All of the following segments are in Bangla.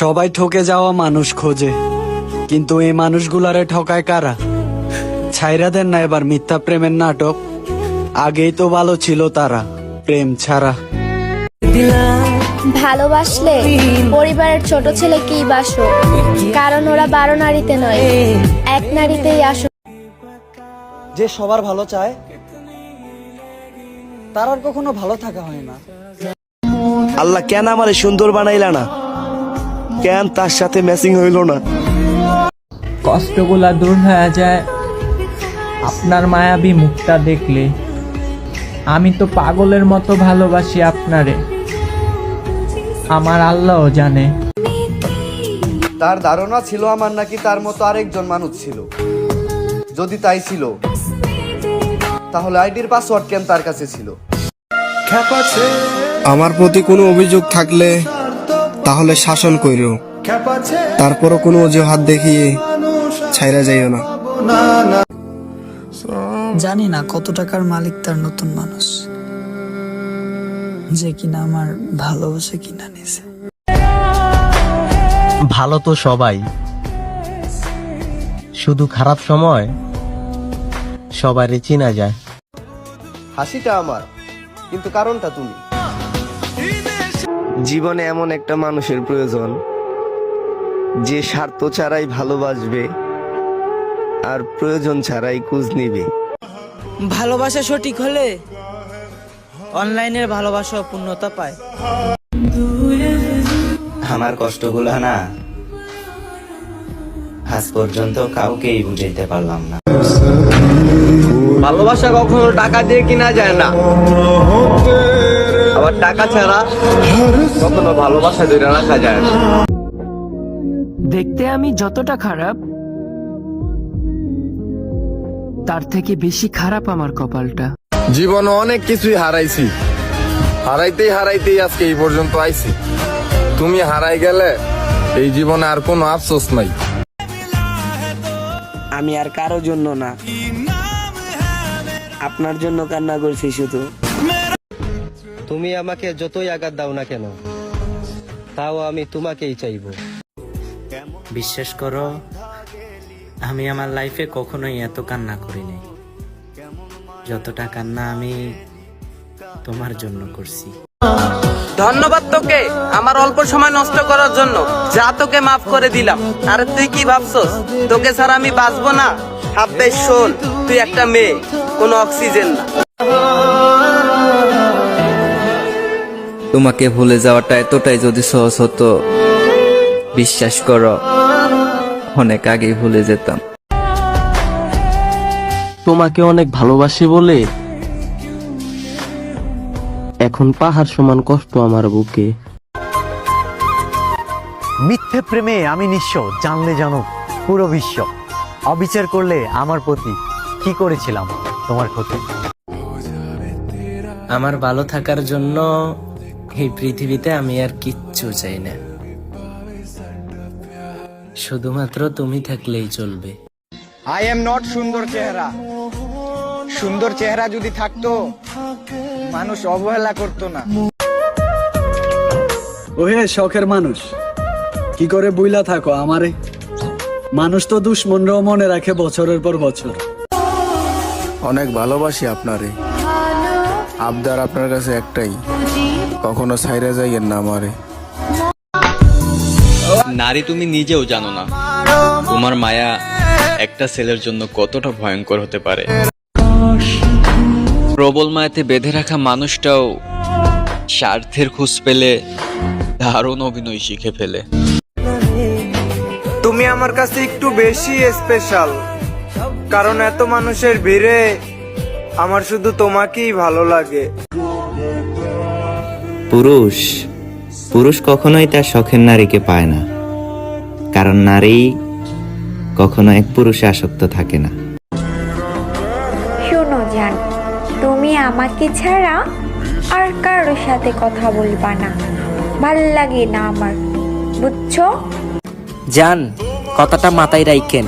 সবাই ঠকে যাওয়া মানুষ খোঁজে। কিন্তু এই মানুষগুলারে ঠকায় কারা? ছাইরা দেন না এবার মিথ্যা প্রেমের নাটক। আগেই তো ভালো ছিল তারা প্রেম ছাড়া। ভালোবাসলে পরিবারের ছোট ছেলেকেই বাসো? কারণ ওরা বারো নারীতে নয় এক নারীতেই আসো। যে সবার ভালো চায় তার আর কখনো ভালো থাকা হয় না। আল্লাহ কেন আমারে সুন্দর বানাইলা না? কেন তার সাথে ম্যাচিং হইল না? কষ্টগুলা দূর হয়ে যায়। আপনার মায়াবী মুখটা দেখলে। আমি তো পাগলের মতো ভালোবাসি আপনারে। আমার আল্লাহও জানে। তার ধারণা ছিল আমার নাকি তার মতো আরেকজন মানুষ ছিল। যদি তাই ছিল তাহলে আইডির পাসওয়ার্ড কেন তার কাছে ছিল? আমার প্রতি কোনো অভিযোগ থাকলে তাহলে শাসন কইরো। তারপরও কোনো অজুহাত দেখিয়ে ছাইরা যাইও না। জানি না কত টাকার মালিক তার নতুন মানুষ যে কিনা আমার ভালোবাসা কিনা নিছে ভালো তো সবাই শুধু খারাপ সময় সবারই চেনা যায়। হাসিটা আমার কিন্তু কারণটা তুমি। জীবনে এমন একটা মানুষের প্রয়োজন যে স্বার্থ ছাড়াই ভালোবাসবে আর প্রয়োজন ছাড়াই কুজ নিবে। ভালোবাসা সঠিক হলে অনলাইনের ভালোবাসা পূর্ণতা পায়। আমার কষ্টগুলো না আজ পর্যন্ত কাউকেই বুঝাইতে পারলাম না। ভালোবাসা কখনো টাকা দিয়ে কিনা যায় না। আবার টাকা ছাড়া কখনো ভালোবাসা ধরে রাখা যায় না। দেখতে আমি যতটা খারাপ তার থেকে বেশি খারাপ আমার কপালটা। জীবনে অনেক কিছুই হারাইছি। হারাইতেই হারাইতেই আজকে এই পর্যন্ত আইছি। তুমি হারাই গেলে এই জীবনে আর কোনো আফসোস নাই। আমি আর কারও জন্য না। আপনার জন্য কান্না করছি শুধু। তুমি আমাকে যতই আঘাত দাও না কেন তাও আমি তোমাকেই চাইব। বিশ্বাস করো আমি আমার লাইফে কখনোই এত কান্না করিনি। যতটা কান্না আমি তোমার জন্য করছি। ধন্যবাদ তোকে আমার অল্প সময় নষ্ট করার জন্য যা তোকে মাফ করে দিলাম। আরে তুই কি ভাবছস? তোকে ছাড়া আমি বাঁচবো না? হাব্বে শোন তুই একটা মেয়ে কোনো অক্সিজেন না। তোমাকে ভুলে যাওয়াটা এতটাই যদি সহজ হতো বিশ্বাস করো অনেক আগেই ভুলে যেতাম। তোমাকে অনেক ভালোবাসি বলে এখন পাহাড় সমান কষ্ট আমার বুকে। মিথ্যে প্রেমে আমি নিঃস্ব জানলে জানো পুরো বিশ্ব। অবিচার করলে আমার প্রতি কি করেছিলাম তোমার ক্ষতি? আমার ভালো থাকার জন্য এই পৃথিবীতে আমি আর কিচ্ছু চাই না। শুধুমাত্র তুমি থাকলেই চলবে। আই এম নট সুন্দর চেহারা। সুন্দর চেহারা যদি থাকতো মানুষ অবহেলা করতো না। ওহে শখের মানুষ কি করে বুইলা থাকো আমারে? মানুষ তো দুশ্মনরাও মনে রাখে বছরের পর বছর। অনেক ভালোবাসি আপনারে। আবদার আপনার কাছে একটাই। কখনো ছাইরা যাইয়েন না আমারে। নারী তুমি নিজেও জানো না তোমার মায়া একটা ছেলের জন্য কতটা ভয়ঙ্কর হতে পারে। প্রবল মায়াতে বেঁধে রাখা মানুষটাও স্বার্থের খোঁজ পেলে দারুণ অভিনয় শিখে ফেলে। তুমি আমার কাছে একটু বেশি স্পেশাল কারণ এত মানুষের ভিড়ে আমার শুধু তোমাকেই ভালো লাগে। পুরুষ পুরুষ কখনোই তার শখের নারীকে পায় না। কারণ নারী কখনো এক পুরুষে আসক্ত থাকে না। শোনো জান তুমি আমাকে ছাড়া আর কারোর সাথে কথা বলবা না। ভালো লাগে না আমার বুঝছ? জান কথাটা মাথায় রাখেন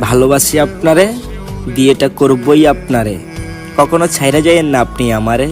ভালোবাসি আপনারে বিয়েটা করবই আপনারে। কখনো ছাইরা যাইয়েন না আপনি আমারে।